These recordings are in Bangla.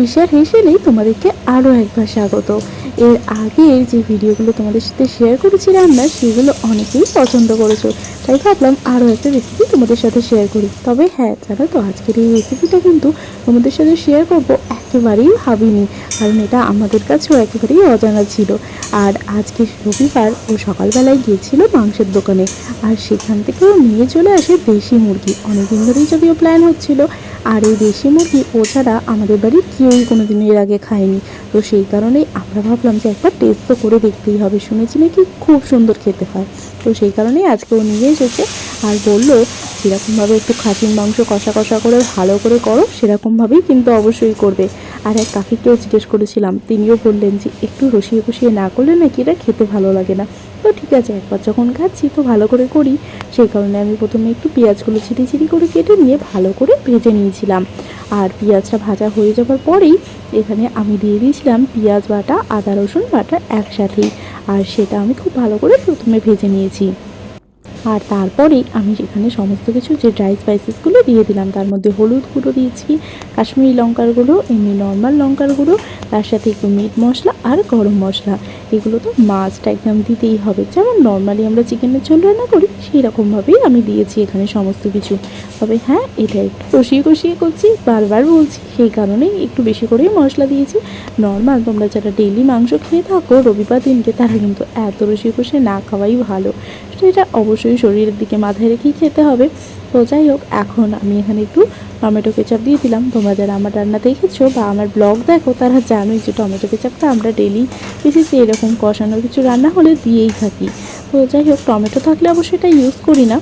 ফিশার হিসেবেই তোমাদেরকে আরও একবার স্বাগত। এর আগের যে ভিডিওগুলো তোমাদের সাথে শেয়ার করেছি রান্নার সেগুলো অনেকেই পছন্দ করেছ। তাই ভাবলাম আরও একটা রেসিপি তোমাদের সাথে শেয়ার করি। তবে হ্যাঁ জানো তো, আজকের এই রেসিপিটা কিন্তু তোমাদের সাথে শেয়ার করব একেবারেই ভাবিনি। কারণ এটা আমাদের কাছেও একেবারেই অজানা ছিল। আর আজকে রবিবার ও সকালবেলায় গিয়েছিল মাংসের দোকানে। আর সেখান থেকেও নিয়ে চলে আসে দেশি মুরগি। অনেকদিন ধরেই যদিও প্ল্যান হচ্ছিল। আর এই দেশি মুরগি ও ছাড়া আমাদের বাড়ির কেউই কোনো দিন এর আগে খায়নি। তো সেই কারণেই আমরা ভাবলাম যে একবার টেস্ট তো করে দেখতেই হবে, শুনেছি নাকি খুব সুন্দর খেতে হয়। তো সেই কারণেই আজকে ও নিয়ে এসেছে আর বলল, যেরকমভাবে একটু খাসির মাংস কষা কষা করে ভালো করে করো, সেরকমভাবেই কিন্তু অবশ্যই করবে। আর এক কাকিকেও জিজ্ঞেস করেছিলাম, তিনিও বললেন যে, একটু রসিয়ে কষিয়ে না করলে নাকি এটা খেতে ভালো লাগে না? তো ঠিক আছে, একবার যখন খাচ্ছি তো ভালো করে করি। সেই কারণে আমি প্রথমে একটু পেঁয়াজগুলো চিরি চিরি করে কেটে নিয়ে ভালো করে ভেজে নিয়েছিলাম। আর পেঁয়াজটা ভাজা হয়ে যাওয়ার পরেই এখানে আমি দিয়ে দিয়েছিলাম পেঁয়াজ বাটা, আদা রসুন বাটা একসাথেই। আর সেটা আমি খুব ভালো করে প্রথমে ভেজে নিয়েছি। আর তারপরেই আমি সেখানে সমস্ত কিছু, যে ড্রাই স্পাইসেসগুলো দিয়ে দিলাম, তার মধ্যে হলুদ গুঁড়ো দিয়েছি, কাশ্মীরি লঙ্কার গুঁড়ো, এমনি নর্মাল লঙ্কার গুঁড়ো, তার সাথে একটু মিট মশলা আর গরম মশলা। এগুলো তো মাছটা একদম দিতেই হবে। যেমন নর্মালি আমরা চিকেনের ঝোল রান্না করি সেই রকমভাবেই আমি দিয়েছি এখানে সমস্ত কিছু। তবে হ্যাঁ এটা একটু কষিয়ে কষিয়ে করছি, বারবার বলছি, সেই কারণেই একটু বেশি করেই মশলা দিয়েছি। নর্মাল তোমরা যারা ডেইলি মাংস খেয়ে থাকো, রবিবার দিনকে, তারা কিন্তু এত রসিয়ে কষিয়ে না খাওয়াই ভালো। তো এটা অবশ্যই শরীরের দিকে মাথায় রেখেই খেতে হবে। তো যাই হোক, এখন আমি এখানে একটু টমেটো কেচাপ দিয়ে দিলাম। তোমরা যারা আমার রান্না দেখেছ বা আমার ব্লগ দেখো, তারা জানোই যে টমেটো কেচাপটা আমরা ডেলি বেশি এরকম কষানো কিছু রান্না হলে দিয়েই থাকি। তো যাই হোক, টমেটো থাকলে অবশ্যই এটা ইউজ করি না।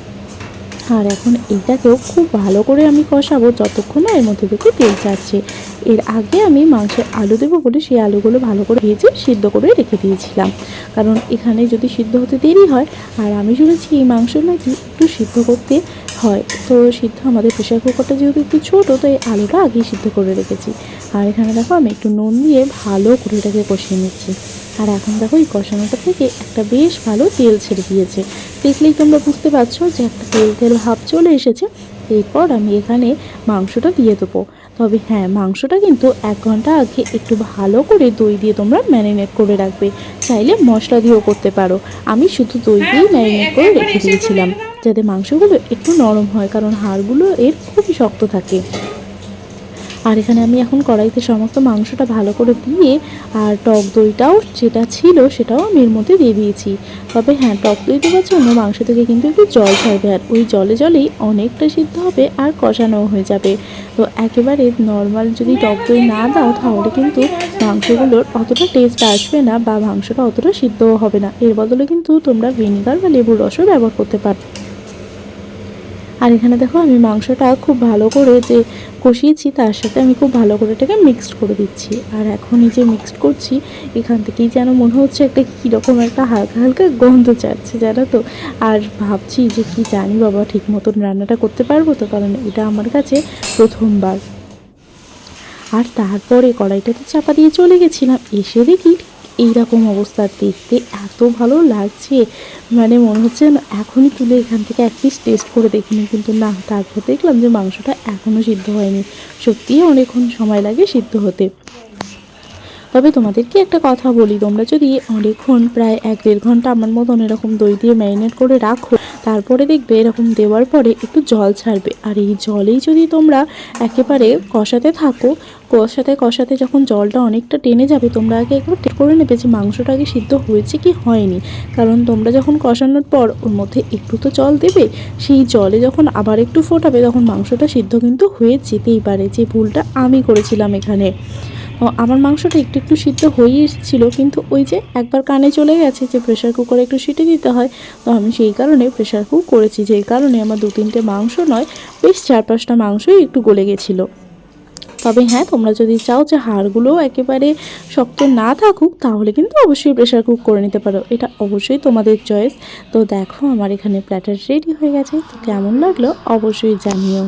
আর এখন এইটাকেও খুব ভালো করে আমি কষাবো যতক্ষণ না এর মধ্যে থেকে তেল ছাড়ছে। এর আগে আমি মাংসের আলু দেবো বলে সেই আলুগুলো ভালো করে ভেজে সিদ্ধ করে রেখে দিয়েছিলাম। কারণ এখানে যদি সিদ্ধ হতে দেরি হয়, আর আমি শুনেছি এই মাংস নাকি একটু সিদ্ধ করতে হয়, তো সিদ্ধ আমাদের প্রেশার কুকারটা যেহেতু একটু ছোটো, তো এই আলুটা আগেই সিদ্ধ করে রেখেছি। আর এখানে দেখো আমি একটু নুন দিয়ে ভালো করে এটাকে কষিয়ে নিচ্ছি। আর এখন দেখো এই কষানোটা থেকে একটা বেশ ভালো তেল ছেড়ে দিয়েছে। দেখলেই তোমরা বুঝতে পারছ যে একটা তেল তেল ভাব চলে এসেছে। এরপর আমি এখানে মাংসটা দিয়ে দেবো। তবে হ্যাঁ মাংসটা কিন্তু এক ঘণ্টা আগে একটু ভালো করে দই দিয়ে তোমরা ম্যারিনেট করে রাখবে। চাইলে মশলা দিয়েও করতে পারো। আমি শুধু দই দিয়েই ম্যারিনেট করে রেখে দিয়েছিলাম যাতে মাংসগুলো একটু নরম হয় কারণ হাড়গুলো এর খুবই শক্ত থাকে। আর এখানে আমি এখন কড়াইতে সমস্ত মাংসটা ভালো করে দিয়ে আর টক দইটাও যেটা ছিল সেটাও আমি এর মধ্যে দিয়ে দিয়েছি। তবে হ্যাঁ টক দই দেওয়ার জন্য মাংস থেকে কিন্তু একটু জল ছাড়বে আর ওই জলে জলেই অনেকটা সিদ্ধ হবে আর কষানোও হয়ে যাবে। তো একেবারে নর্মাল যদি টক দই না দাও তাহলে কিন্তু মাংসগুলোর অতটা টেস্ট আসবে না বা মাংসটা অতটা সিদ্ধও হবে না। এর বদলে কিন্তু তোমরা ভিনিগার বা লেবুর রসও ব্যবহার করতে পারো আর এখানে দেখো আমি মাংসটা খুব ভালো করে যে কষিয়েছি, তার সাথে আমি খুব ভালো করে এটাকে মিক্সড করে দিচ্ছি। আর এখন এই যে মিক্সড করছি, এখান থেকেই যেন মনে হচ্ছে একটা কীরকম একটা হালকা হালকা গন্ধ চাচ্ছে, জানো তো? আর ভাবছি যে কি জানি বাবা ঠিক মতন রান্নাটা করতে পারব তো, কারণ এটা আমার কাছে প্রথমবার। আর তারপরে কড়াইটাতে চাপা দিয়ে চলে গেছিলাম, এসে দেখি এইরকম অবস্থা দেখতে এত ভালো লাগছে। মানে মনে হচ্ছে এখনই তুলে এখান থেকে এক পিস টেস্ট করে দেখিনি কিন্তু না, তারপর দেখলাম যে মাংসটা এখনও সিদ্ধ হয়নি। সত্যিই অনেকক্ষণ সময় লাগে সিদ্ধ হতে। তবে তোমাদেরকে একটা কথা বলি, তোমরা যদি অনেকক্ষণ, প্রায় এক দেড় ঘণ্টা আমার মতন এরকম দই দিয়ে ম্যারিনেট করে রাখো তারপরে দেখবে এরকম দেওয়ার পরে একটু জল ছাড়বে। আর এই জলেই যদি তোমরা একেবারে কষাতে থাকো, কষাতে কষাতে যখন জলটা অনেকটা টেনে যাবে, তোমরা আগে একবার টেস্ট করে নেবে যে মাংসটা আগে সিদ্ধ হয়েছে কি হয়নি। কারণ তোমরা যখন কষানোর পর ওর মধ্যে একটু তো জল দেবে, সেই জলে যখন আবার একটু ফোটাবে, তখন মাংসটা সিদ্ধ কিন্তু হয়ে যেতেই পারে। যে ভুলটা আমি করেছিলাম এখানে। আমার মাংসটা একটু একটু সিদ্ধ হয়ে এসেছিল, কিন্তু ওই যে একবার কানে চলে গেছে যে প্রেশার কুকারে একটু সিটি দিতে হয়, তো আমি সেই কারণে প্রেশার কুক করেছি যেই কারণে আমার দু তিনটে মাংস নয়, বেশ চার পাঁচটা মাংসই একটু গলে গেছিল। তবে হ্যাঁ তোমরা যদি চাও যে হাড়গুলো একেবারে শক্ত না থাকুক, তাহলে কিন্তু অবশ্যই প্রেশার কুক করে নিতে পারো, এটা অবশ্যই তোমাদের চয়েস তো দেখো, আমার এখানে প্ল্যাটার রেডি হয়ে গেছে, তো কেমন লাগল অবশ্যই জানিও।